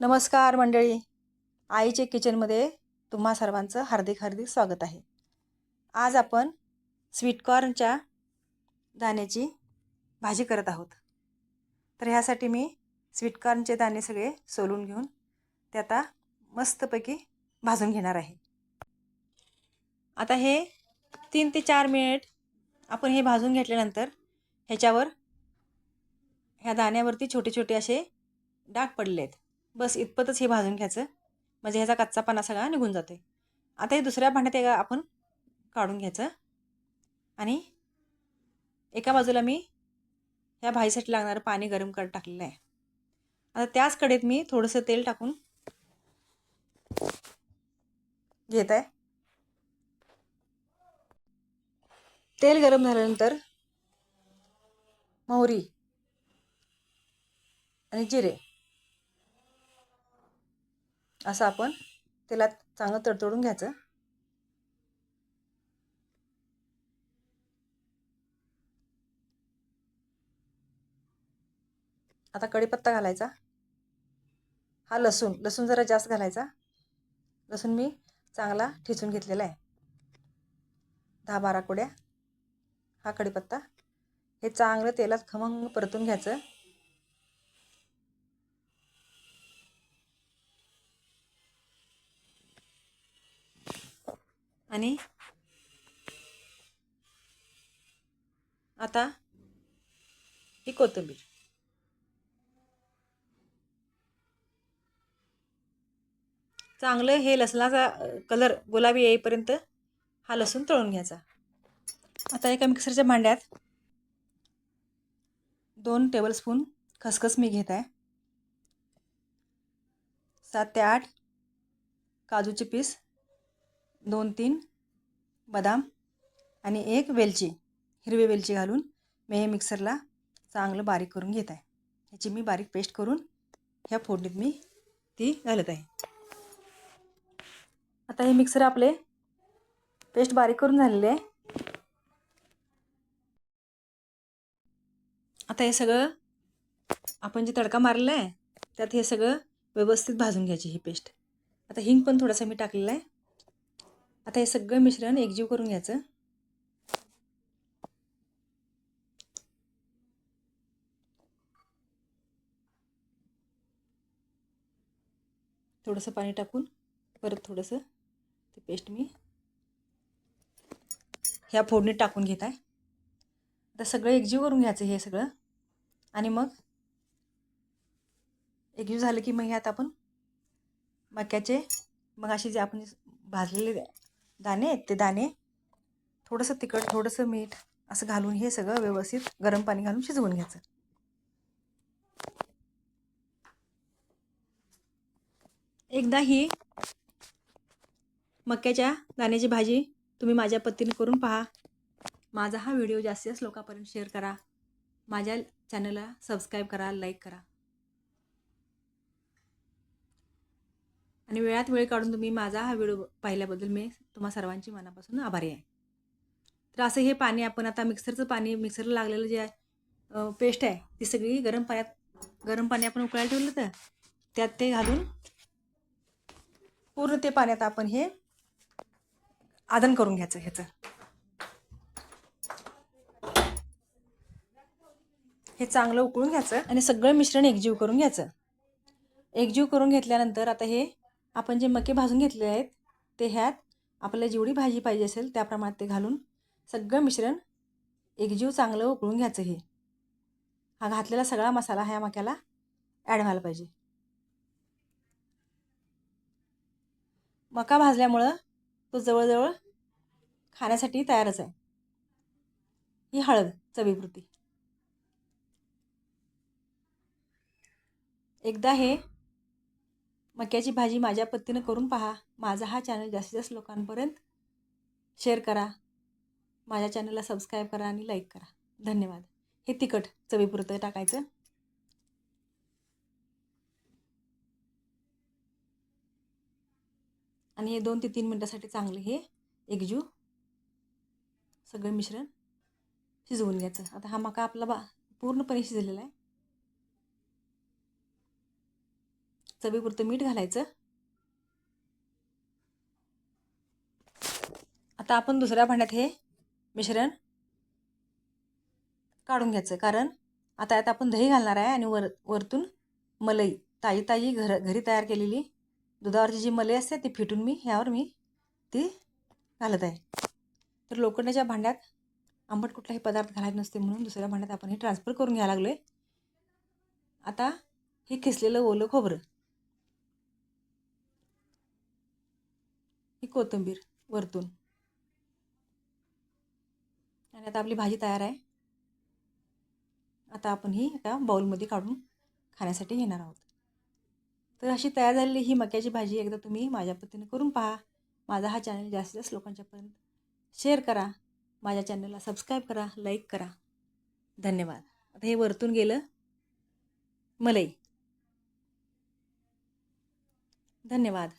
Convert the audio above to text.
नमस्कार मंडळी. आईचे किचनमध्ये तुम्हा सर्वांचं हार्दिक हार्दिक स्वागत आहे. आज आपण स्वीटकॉर्नच्या दाण्याची भाजी करत आहोत. तर ह्यासाठी मी स्वीटकॉर्नचे दाणे सगळे सोलून घेऊन ते आता मस्तपैकी भाजून घेणार आहे. आता हे तीन ते चार मिनिट आपण हे भाजून घेतल्यानंतर ह्याच्यावर ह्या दाण्यावरती छोटे छोटे असे डाग पडले आहेत बस इतपतच हे भाजून घ्यायचं. म्हणजे ह्याचा कच्चा पाना सगळा निघून जाते आता हे दुसऱ्या भांड्यात एका आपण काढून घ्यायचं. आणि एका बाजूला मी ह्या भाजीसाठी लागणारं पाणी गरम करत टाकलेलं आहे. आता त्याच कडेत मी थोडंसं तेल टाकून घेत आहे तेल गरम झाल्यानंतर मोहरी आणि जिरे असं आपण तेलात चांगलं तडतडून घ्यायचं. आता कढीपत्ता घालायचा. हा लसूण लसूण जरा जास्त घालायचा. लसूण मी चांगला ठेचून घेतलेला आहे. दहा बारा कोड्या. हा कढीपत्ता हे चांगलं तेलात खमंग परतून घ्यायचं. आणि आता ही कोथिंबीर. चांगलं हे लसणाचा कलर गुलाबी येईपर्यंत हा लसूण तळून घ्यायचा. आता एका मिक्सरच्या भांड्यात दोन टेबलस्पून खसखस मी घेत आहे. सात ते आठ काजूचे पीस दोन तीन बदाम आणि एक वेलची हिरवी वेलची घालून मी हे मिक्सरला चांगलं बारीक करून घेत आहे. ह्याची मी बारीक पेस्ट करून ह्या फोडणीत मी ती घालत आहे. आता हे मिक्सर आपले पेस्ट बारीक करून झालेले आहे. आता हे सगळं आपण जे तडका मारलेला आहे त्यात हे सगळं व्यवस्थित भाजून घ्यायची ही पेस्ट. आता हिंग पण थोडासा मी टाकलेला आहे. आता हे सगळं मिश्रण एकजीव करून घ्यायचं. थोडंसं पाणी टाकून परत थोडंसं ते पेस्ट मी ह्या फोडणीत टाकून घेत आहे. आता सगळं एकजीव करून घ्यायचं हे सगळं. आणि मग एकजीव झालं की मग ह्यात आपण मक्याचे मग असे जे आपण भाजलेले दाणे आहेत ते दाणे. थोडंसं तिखट थोडंसं मीठ असं घालून हे सगळं व्यवस्थित गरम पाणी घालून शिजवून घ्यायचं. एकदा ही मक्याच्या दाण्याची भाजी तुम्ही माझ्या पतीने करून पहा. माझा हा व्हिडिओ जास्तीत जास्त लोकांपर्यंत शेअर करा. माझ्या चॅनलला सबस्क्राईब करा लाईक करा. आणि वेळात वेळ काढून तुम्ही माझा हा व्हिडिओ पाहिल्याबद्दल मी तुम्हा सर्वांची मनापासून आभारी आहे. तर असं हे पाणी आपण आता मिक्सरचं पाणी मिक्सरला लागलेलं जे आहे पेस्ट आहे ती सगळी गरम पाण्यात गरम पाणी आपण उकळायला ठेवलं तर त्यात ते घालून पूर्ण ते पाण्यात आपण हे आदन करून घ्यायचं ह्याचं. हे चांगलं उकळून घ्यायचं आणि सगळं मिश्रण एकजीव करून घ्यायचं. एकजीव करून घेतल्यानंतर आता हे आपण जे मके भाजून घेतले आहेत ते ह्यात आपल्याला जेवढी भाजी पाहिजे असेल त्या प्रमाणात ते घालून सगळं मिश्रण एकजीव चांगलं उकळून घ्यायचं हे. हा घातलेला सगळा मसाला ह्या मक्याला ॲड व्हायला पाहिजे. मका भाजल्यामुळं तो जवळजवळ खाण्यासाठी तयारच आहे. ही हळद चवीपुरती. एकदा हे मक्याची भाजी माझ्या पद्धतीनं करून पहा. माझा हा चॅनल जास्तीत जास्त लोकांपर्यंत शेअर करा. माझ्या चॅनलला सबस्क्राईब करा आणि लाईक करा. धन्यवाद. हे तिखट चवीपुरतं टाकायचं. आणि हे दोन ते तीन मिनटासाठी चांगले हे एकजू सगळं मिश्रण शिजवून घ्यायचं. आता हा मका आपला बा पूर्णपणे शिजलेला आहे. चवीपुरतं मीठ घालायचं. आता आपण दुसऱ्या भांड्यात हे मिश्रण काढून घ्यायचं कारण आता यात आपण दही घालणार आहे आणि वर वरतून मलई ताजी ताजी घर घरी तयार केलेली दुधावरची जी मलई असते ती फिटून मी ह्यावर मी ती घालत आहे. तर लोखंडाच्या भांड्यात आंबट कुठलाही पदार्थ घालायचे नसते म्हणून दुसऱ्या भांड्यात आपण हे ट्रान्सफर करून घ्यायला लागलो आहे आता हे खिसलेलं ओलं खोबरं. कोथिंबीर वरतून. आणि आता आपली भाजी तयार आहे. आता आपण ही एका बाऊलमध्ये काढून खाण्यासाठी घेणार आहोत. तर अशी तयार झालेली ही मक्याची भाजी एकदा तुम्ही माझ्या पद्धतीने करून पहा. माझा हा चॅनल जास्तीत जास्त लोकांच्यापर्यंत शेअर करा. माझ्या चॅनलला सबस्क्राईब करा लाईक करा. धन्यवाद. आता हे वरतून गेलं मलई. धन्यवाद.